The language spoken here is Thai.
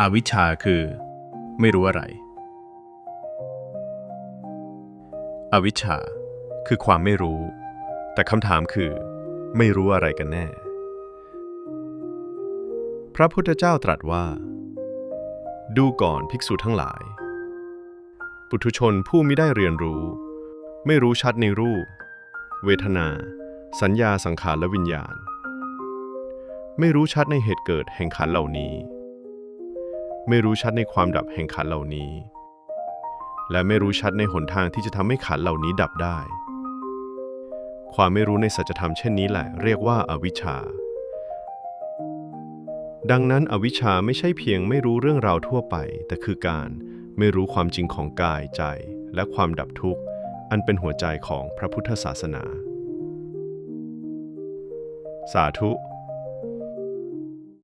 อวิชชาคือ ไม่รู้อะไร อวิชชาคือความไม่รู้ แต่คำถามคือ ไม่รู้อะไรกันแน่ พระพุทธเจ้าตรัสว่า ดูก่อนภิกษุทั้งหลาย ปุถุชนผู้ไม่ได้เรียนรู้ ไม่รู้ชัดในรูป เวทนา สัญญาสังขารและวิญญาณ ไม่รู้ชัดในเหตุเกิดแห่งขันเหล่านี้ ไม่รู้ชัดในความดับแห่งขันเหล่านี้ และไม่รู้ชัดในหนทางที่จะทำให้ขันเหล่านี้ดับได้ ความไม่รู้ในสัจธรรมเช่นนี้แหละเรียกว่าอาวิชชา ดังนั้นอวิชชาไม่ใช่เพียงไม่รู้เรื่องราวทั่วไป แต่คือการไม่รู้ความจริงของกายใจ และความดับทุกข์ อันเป็นหัวใจของพระพุทธศาสนา สาธุ